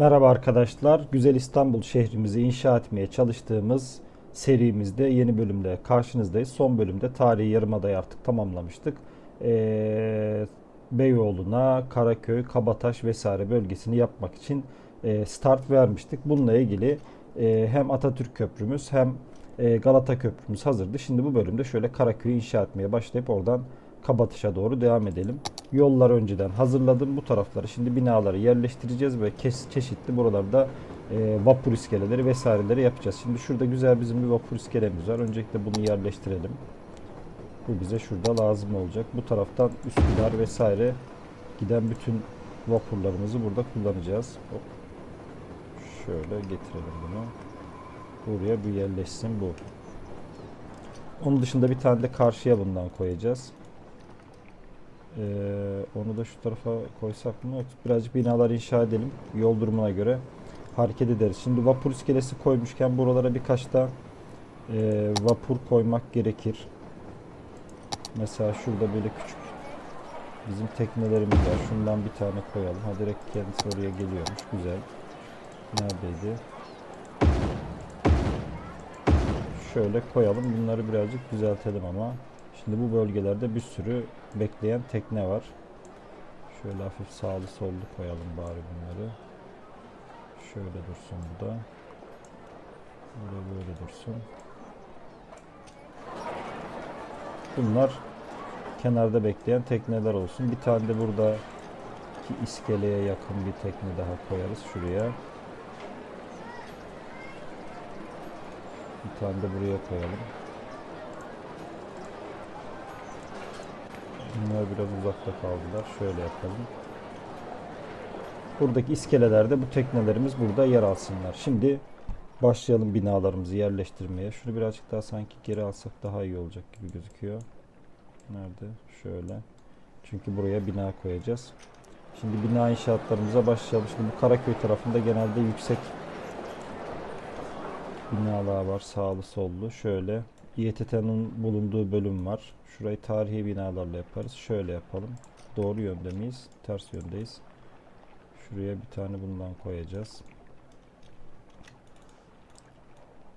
Merhaba arkadaşlar. Güzel İstanbul şehrimizi inşa etmeye çalıştığımız serimizde yeni bölümde karşınızdayız. Son bölümde tarihi yarımadayı artık tamamlamıştık. Ee, Beyoğlu'na, Karaköy, Kabataş vesaire bölgesini yapmak için e, start vermiştik. Bununla ilgili e, hem Atatürk Köprümüz hem e, Galata Köprümüz hazırdı. Şimdi bu bölümde şöyle Karaköy'ü inşa etmeye başlayıp oradan Kabataş'a doğru devam edelim. Yollar önceden hazırladım. Bu tarafları şimdi binaları yerleştireceğiz ve çeşitli buralarda e, vapur iskeleleri vesaireleri yapacağız. Şimdi şurada güzel bizim bir vapur iskelemiz var. Öncelikle bunu yerleştirelim. Bu bize şurada lazım olacak. Bu taraftan Üsküdar vesaire giden bütün vapurlarımızı burada kullanacağız. Hop. Şöyle getirelim bunu. Buraya bir yerleşsin bu. Onun dışında bir tane de karşıya bundan koyacağız. Ee, onu da şu tarafa koysak mı? Birazcık binalar inşa edelim. Yol durumuna göre hareket ederiz. Şimdi vapur iskelesi koymuşken buralara birkaç da e, vapur koymak gerekir. Mesela şurada böyle küçük bizim teknelerimiz var. Şundan bir tane koyalım. Ha direkt kendisi oraya geliyormuş. Güzel. Neredeydi? Şöyle koyalım. Bunları birazcık düzeltelim ama. Şimdi bu bölgelerde bir sürü bekleyen tekne var. Şöyle hafif sağlı sollu koyalım bari bunları. Şöyle dursun bu da. Böyle böyle dursun. Bunlar kenarda bekleyen tekneler olsun. Bir tane de burada ki iskeleye yakın bir tekne daha koyarız şuraya. Bir tane de buraya koyalım. Bunlar biraz uzakta kaldılar. Şöyle yapalım. Buradaki iskelelerde bu teknelerimiz burada yer alsınlar. Şimdi başlayalım binalarımızı yerleştirmeye. Şunu birazcık daha sanki geri alsak daha iyi olacak gibi gözüküyor. Nerede? Şöyle. Çünkü buraya bina koyacağız. Şimdi bina inşaatlarımıza başlayalım. Şimdi bu Karaköy tarafında genelde yüksek binalar var sağlı sollu. Şöyle İETT'nin bulunduğu bölüm var. Şurayı tarihi binalarla yaparız. Şöyle yapalım. Doğru yönde miyiz? Ters yöndeyiz. Şuraya bir tane bundan koyacağız.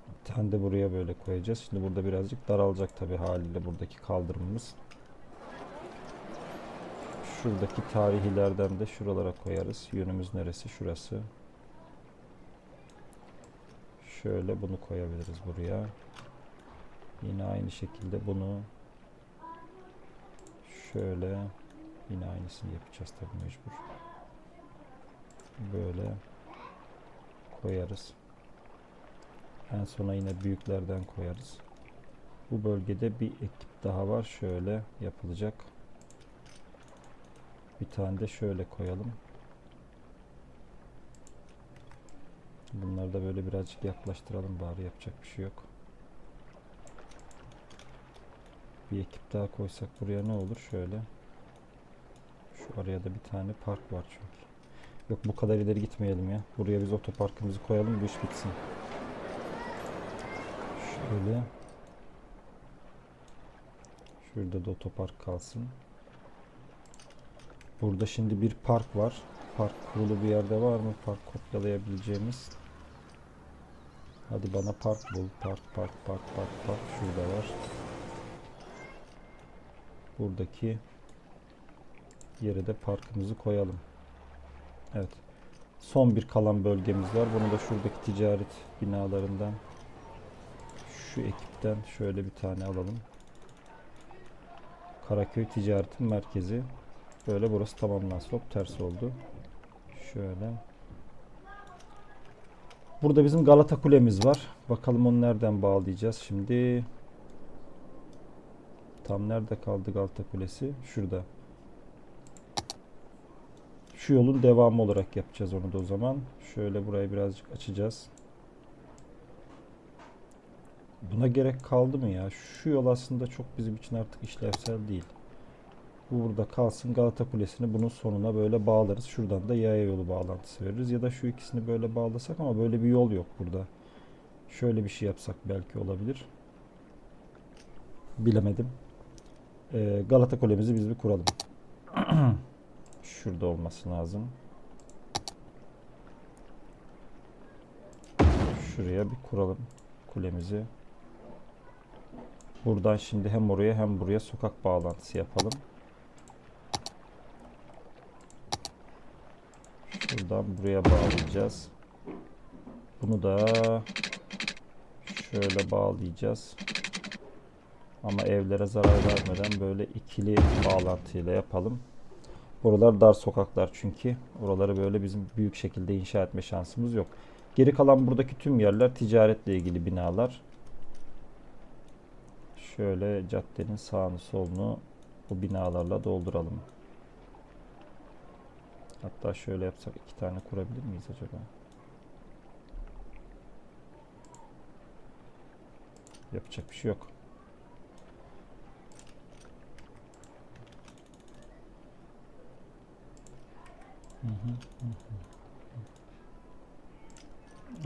Bir tane de buraya böyle koyacağız. Şimdi burada birazcık daralacak tabi haliyle buradaki kaldırımımız. Şuradaki tarihilerden de şuralara koyarız. Yönümüz neresi? Şurası. Şöyle bunu koyabiliriz buraya. Yine aynı şekilde bunu şöyle yine aynısını yapacağız tabii mecbur. Böyle koyarız. En sona yine büyüklerden koyarız. Bu bölgede bir ekip daha var. Şöyle yapılacak. Bir tane de şöyle koyalım. Bunları da böyle birazcık yaklaştıralım bari yapacak bir şey yok. Bir ekip daha koysak buraya ne olur? Şöyle. Şu araya da bir tane park var çünkü. Yok bu kadar ileri gitmeyelim ya. Buraya biz otoparkımızı koyalım bu iş bitsin. Şöyle. Şurada da otopark kalsın. Burada şimdi bir park var. Park kurulu bir yerde var mı? Park kopyalayabileceğimiz. Hadi bana park bul. Park, park, park, park, park. Şurada var. Buradaki yere de parkımızı koyalım. Evet. Son bir kalan bölgemiz var. Bunu da şuradaki ticaret binalarından şu ekipten şöyle bir tane alalım. Karaköy Ticaretin Merkezi. Böyle burası tamamlansın. Hop ters oldu. Şöyle. Burada bizim Galata Kulemiz var. Bakalım onu nereden bağlayacağız şimdi. Tam nerede kaldı Galata Kulesi? Şurada. Şu yolun devamı olarak yapacağız onu da o zaman. Şöyle burayı birazcık açacağız. Buna gerek kaldı mı ya? Şu yol aslında çok bizim için artık işlevsel değil. Bu burada kalsın. Galata Kulesi'ni bunun sonuna böyle bağlarız. Şuradan da yaya yolu bağlantısı veririz. Ya da şu ikisini böyle bağlasak ama böyle bir yol yok burada. Şöyle bir şey yapsak belki olabilir. Bilemedim. Ee, Galata Kulemizi biz bir kuralım. Şurada olması lazım. Şuraya bir kuralım kulemizi. Buradan şimdi hem oraya hem buraya sokak bağlantısı yapalım. Buradan buraya bağlayacağız. Bunu da şöyle bağlayacağız. Ama evlere zarar vermeden böyle ikili bağlantıyla yapalım. Buralar dar sokaklar çünkü. Oraları böyle bizim büyük şekilde inşa etme şansımız yok. Geri kalan buradaki tüm yerler ticaretle ilgili binalar. Şöyle caddenin sağını solunu bu binalarla dolduralım. Hatta şöyle yapsak iki tane kurabilir miyiz acaba? Yapacak bir şey yok.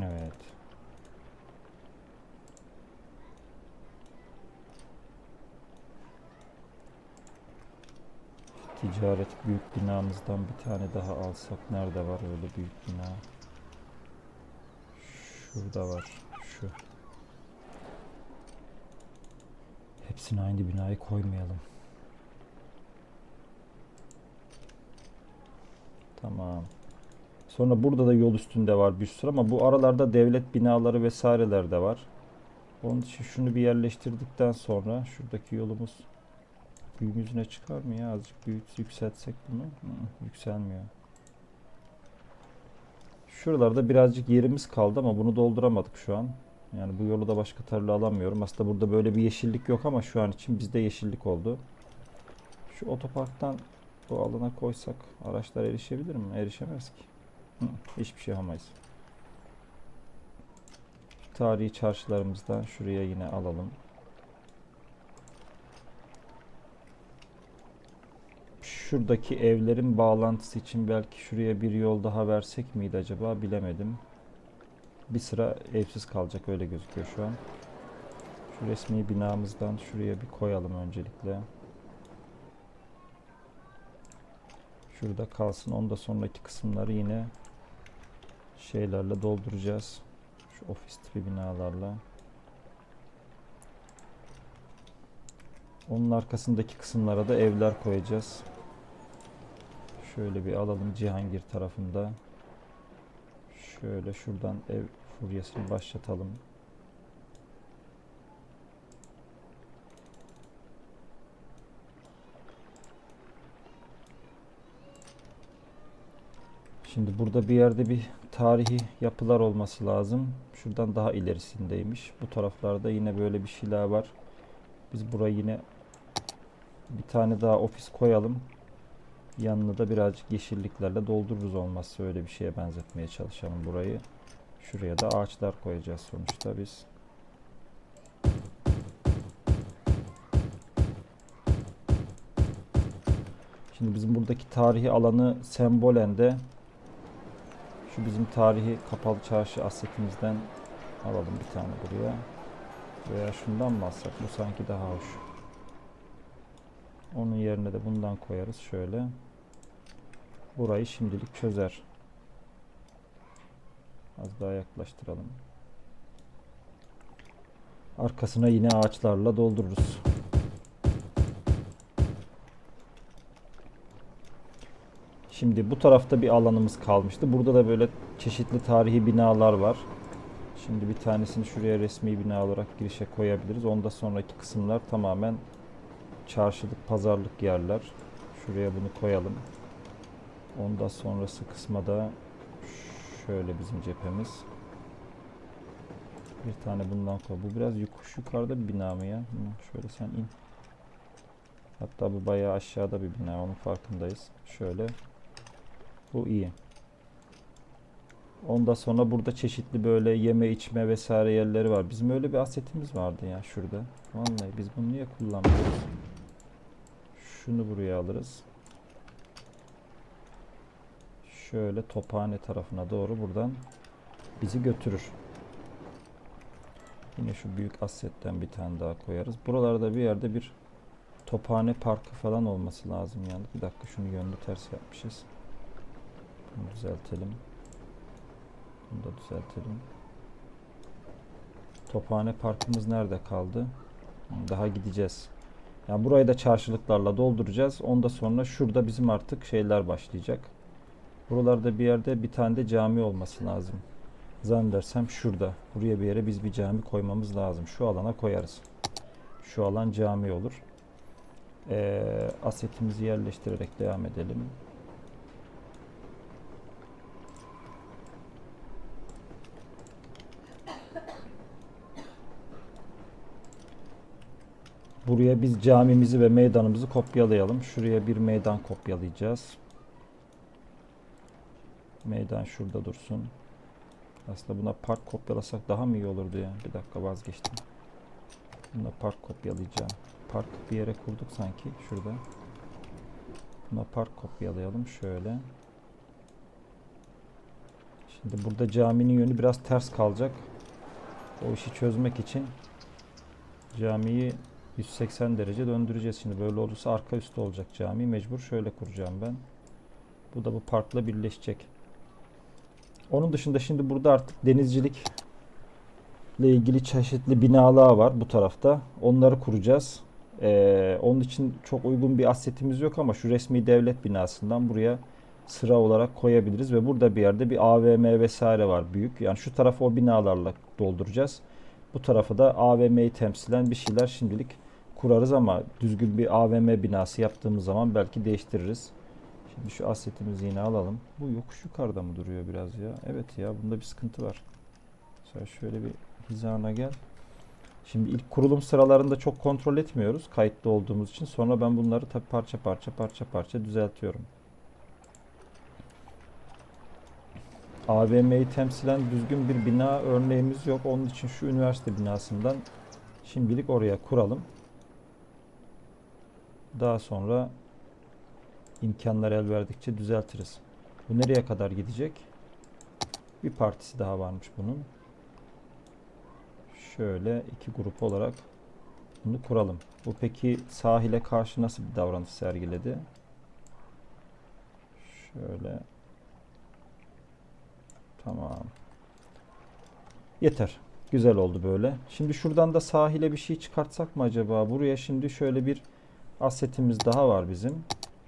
Evet. Ticaret büyük binamızdan bir tane daha alsak nerede var öyle büyük bina? Şurada var. Şu. Hepsini aynı binayı koymayalım. Tamam. Sonra burada da yol üstünde var bir sürü ama bu aralarda devlet binaları vesaireler de var. Onun için şunu bir yerleştirdikten sonra şuradaki yolumuz gün yüzüne çıkar mı ya? Azıcık büyük yükseltsek bunu. Hı, yükselmiyor. Şuralarda birazcık yerimiz kaldı ama bunu dolduramadık şu an. Yani bu yolu da başka tarla alamıyorum. Aslında burada böyle bir yeşillik yok ama şu an için bizde yeşillik oldu. Şu otoparktan bu alana koysak araçlar erişebilir mi? Erişemez ki. Hı, hiçbir şey yapamayız. Tarihi çarşılarımızdan şuraya yine alalım. Şuradaki evlerin bağlantısı için belki şuraya bir yol daha versek miydi acaba bilemedim. Bir sıra evsiz kalacak öyle gözüküyor şu an. Şu resmi binamızdan şuraya bir koyalım öncelikle. Şurada kalsın. Onda sonraki kısımları yine şeylerle dolduracağız. Şu ofis tipi binalarla. Onun arkasındaki kısımlara da evler koyacağız. Şöyle bir alalım Cihangir tarafında. Şöyle şuradan ev furyasını başlatalım. Şimdi burada bir yerde bir tarihi yapılar olması lazım. Şuradan daha ilerisindeymiş. Bu taraflarda yine böyle bir şeyler var. Biz buraya yine bir tane daha ofis koyalım. Yanını da birazcık yeşilliklerle doldururuz olmazsa öyle bir şeye benzetmeye çalışalım burayı. Şuraya da ağaçlar koyacağız sonuçta biz. Şimdi bizim buradaki tarihi alanı sembolen de şu bizim tarihi kapalı çarşı asetimizden alalım bir tane buraya. Veya şundan mı alsak? Bu sanki daha hoş. Onun yerine de bundan koyarız şöyle. Burayı şimdilik çözer. Az daha yaklaştıralım. Arkasına yine ağaçlarla doldururuz. Şimdi bu tarafta bir alanımız kalmıştı. Burada da böyle çeşitli tarihi binalar var. Şimdi bir tanesini şuraya resmi bina olarak girişe koyabiliriz. Onda sonraki kısımlar tamamen çarşılık, pazarlık yerler. Şuraya bunu koyalım. Onda sonrası kısma da şöyle bizim cephemiz. Bir tane bundan koy. Bu biraz yokuş yukarıda bir bina mı ya? Şöyle sen in. Hatta bu bayağı aşağıda bir bina. Onun farkındayız. Şöyle. Bu iyi. Ondan sonra burada çeşitli böyle yeme içme vesaire yerleri var. Bizim öyle bir asetimiz vardı ya şurada. Vallahi biz bunu niye kullanmıyoruz? Şunu buraya alırız. Şöyle tophane tarafına doğru buradan bizi götürür. Yine şu büyük asetten bir tane daha koyarız. Buralarda bir yerde bir tophane parkı falan olması lazım yani. Bir dakika şunu yönlü ters yapmışız. Bunu düzeltelim. Bunu da düzeltelim. Tophane parkımız nerede kaldı? Daha gideceğiz. Yani burayı da çarşılıklarla dolduracağız. Ondan sonra şurada bizim artık şeyler başlayacak. Buralarda bir yerde bir tane de cami olması lazım. Zannedersem şurada. Buraya bir yere biz bir cami koymamız lazım. Şu alana koyarız. Şu alan cami olur. Ee, asetimizi yerleştirerek devam edelim. Buraya biz camimizi ve meydanımızı kopyalayalım. Şuraya bir meydan kopyalayacağız. Meydan şurada dursun. Aslında buna park kopyalasak daha mı iyi olurdu ya? Bir dakika vazgeçtim. Buna park kopyalayacağım. Park bir yere kurduk sanki şurada. Buna park kopyalayalım şöyle. Şimdi burada caminin yönü biraz ters kalacak. O işi çözmek için camiyi 180 derece döndüreceğiz. Şimdi böyle olursa arka üstü olacak cami. Mecbur şöyle kuracağım ben. Bu da bu parkla birleşecek. Onun dışında şimdi burada artık denizcilik ile ilgili çeşitli binalar var bu tarafta. Onları kuracağız. Ee, onun için çok uygun bir asetimiz yok ama şu resmi devlet binasından buraya sıra olarak koyabiliriz ve burada bir yerde bir AVM vesaire var büyük. Yani şu tarafı o binalarla dolduracağız. Bu tarafı da AVM'yi temsilen bir şeyler şimdilik kurarız ama düzgün bir AVM binası yaptığımız zaman belki değiştiririz. Şimdi şu asetimizi yine alalım. Bu yokuş yukarıda mı duruyor biraz ya? Evet ya bunda bir sıkıntı var. Mesela şöyle bir hizana gel. Şimdi ilk kurulum sıralarında çok kontrol etmiyoruz kayıtlı olduğumuz için. Sonra ben bunları tabi parça parça parça parça düzeltiyorum. AVM'yi temsilen düzgün bir bina örneğimiz yok. Onun için şu üniversite binasından şimdilik oraya kuralım. Daha sonra imkanlar el verdikçe düzeltiriz. Bu nereye kadar gidecek? Bir partisi daha varmış bunun. Şöyle iki grup olarak bunu kuralım. Bu peki sahile karşı nasıl bir davranış sergiledi? Şöyle. Tamam. Yeter. Güzel oldu böyle. Şimdi şuradan da sahile bir şey çıkartsak mı acaba? Buraya şimdi şöyle bir asetimiz daha var bizim.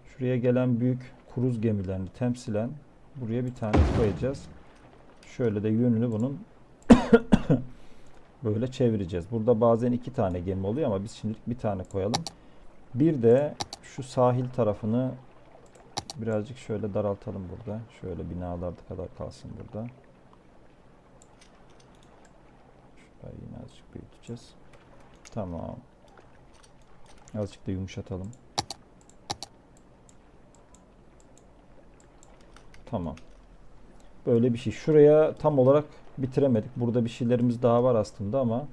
Şuraya gelen büyük kruz gemilerini temsilen buraya bir tane koyacağız. Şöyle de yönünü bunun böyle çevireceğiz. Burada bazen iki tane gemi oluyor ama biz şimdilik bir tane koyalım. Bir de şu sahil tarafını birazcık şöyle daraltalım burada. Şöyle binalar kadar kalsın burada. Şurayı yine azıcık büyüteceğiz. Tamam. Azıcık da yumuşatalım. Tamam. Böyle bir şey. Şuraya tam olarak bitiremedik. Burada bir şeylerimiz daha var aslında ama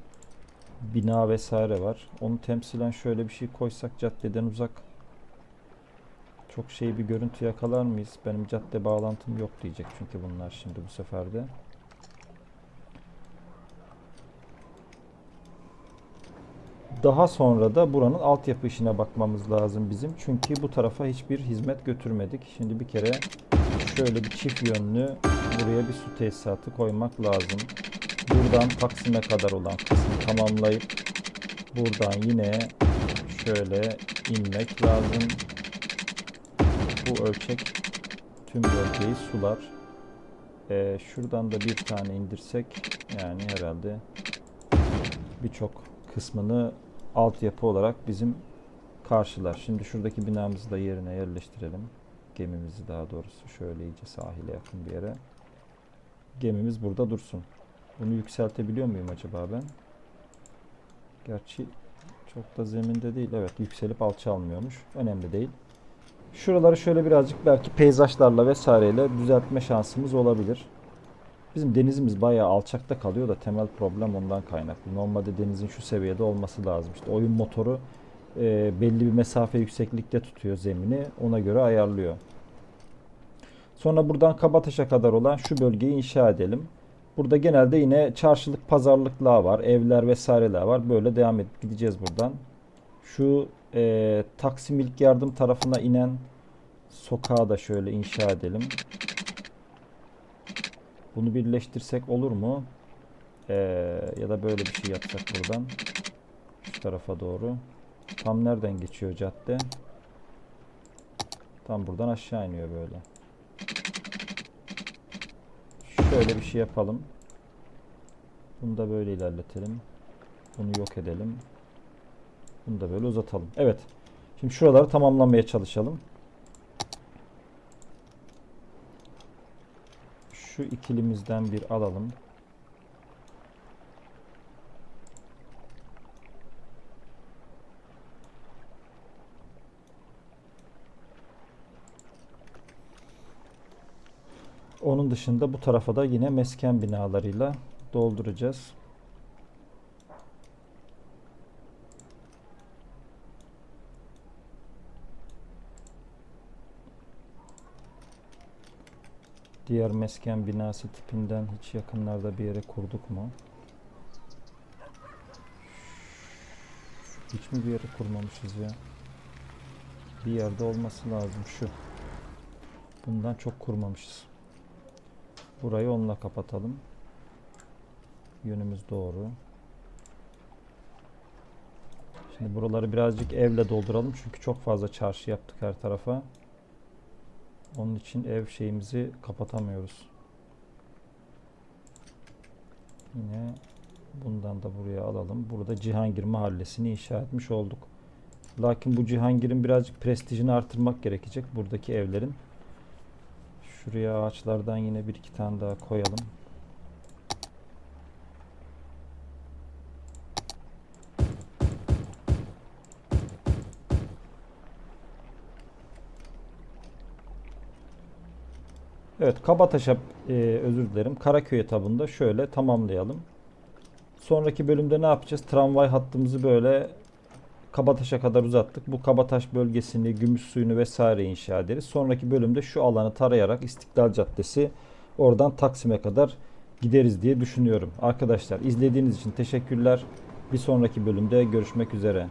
bina vesaire var. Onu temsilen şöyle bir şey koysak caddeden uzak çok şey bir görüntü yakalar mıyız? Benim cadde bağlantım yok diyecek çünkü bunlar şimdi bu seferde. Daha sonra da buranın altyapı işine bakmamız lazım bizim. Çünkü bu tarafa hiçbir hizmet götürmedik. Şimdi bir kere şöyle bir çift yönlü buraya bir su tesisatı koymak lazım. Buradan Taksim'e kadar olan kısmı tamamlayıp buradan yine şöyle inmek lazım. Bu ölçek tüm bölgeyi sular. Ee, şuradan da bir tane indirsek yani herhalde birçok kısmını altyapı olarak bizim karşılar. Şimdi şuradaki binamızı da yerine yerleştirelim. Gemimizi daha doğrusu şöyle iyice sahile yakın bir yere. Gemimiz burada dursun. Bunu yükseltebiliyor muyum acaba ben? Gerçi çok da zeminde değil. Evet yükselip alçalmıyormuş. Önemli değil. Şuraları şöyle birazcık belki peyzajlarla vesaireyle düzeltme şansımız olabilir. Bizim denizimiz bayağı alçakta kalıyor da temel problem ondan kaynaklı. Normalde denizin şu seviyede olması lazım. İşte oyun motoru e, belli bir mesafe yükseklikte tutuyor zemini. Ona göre ayarlıyor. Sonra buradan Kabataş'a kadar olan şu bölgeyi inşa edelim. Burada genelde yine çarşılık pazarlıklar var. Evler vesaireler var. Böyle devam edip gideceğiz buradan. Şu e, Taksim İlk Yardım tarafına inen sokağı da şöyle inşa edelim. Bunu birleştirsek olur mu? Ee, ya da böyle bir şey yapsak buradan. Şu tarafa doğru. Tam nereden geçiyor cadde? Tam buradan aşağı iniyor böyle. Şöyle bir şey yapalım. Bunu da böyle ilerletelim. Bunu yok edelim. Bunu da böyle uzatalım. Evet. Şimdi şuraları tamamlamaya çalışalım. Şu ikilimizden bir alalım. Onun dışında bu tarafa da yine mesken binalarıyla dolduracağız. Diğer mesken binası tipinden hiç yakınlarda bir yere kurduk mu? Hiç mi bir yere kurmamışız ya? Bir yerde olması lazım şu. Bundan çok kurmamışız. Burayı onunla kapatalım. Yönümüz doğru. Şimdi buraları birazcık evle dolduralım çünkü çok fazla çarşı yaptık her tarafa. Onun için ev şeyimizi kapatamıyoruz. Yine bundan da buraya alalım. Burada Cihangir Mahallesi'ni inşa etmiş olduk. Lakin bu Cihangir'in birazcık prestijini artırmak gerekecek buradaki evlerin. Şuraya ağaçlardan yine bir iki tane daha koyalım. Evet Kabataş'a e, özür dilerim. Karaköy etabında şöyle tamamlayalım. Sonraki bölümde ne yapacağız? Tramvay hattımızı böyle Kabataş'a kadar uzattık. Bu Kabataş bölgesini, gümüş suyunu vesaire inşa ederiz. Sonraki bölümde şu alanı tarayarak İstiklal Caddesi oradan Taksim'e kadar gideriz diye düşünüyorum. Arkadaşlar izlediğiniz için teşekkürler. Bir sonraki bölümde görüşmek üzere.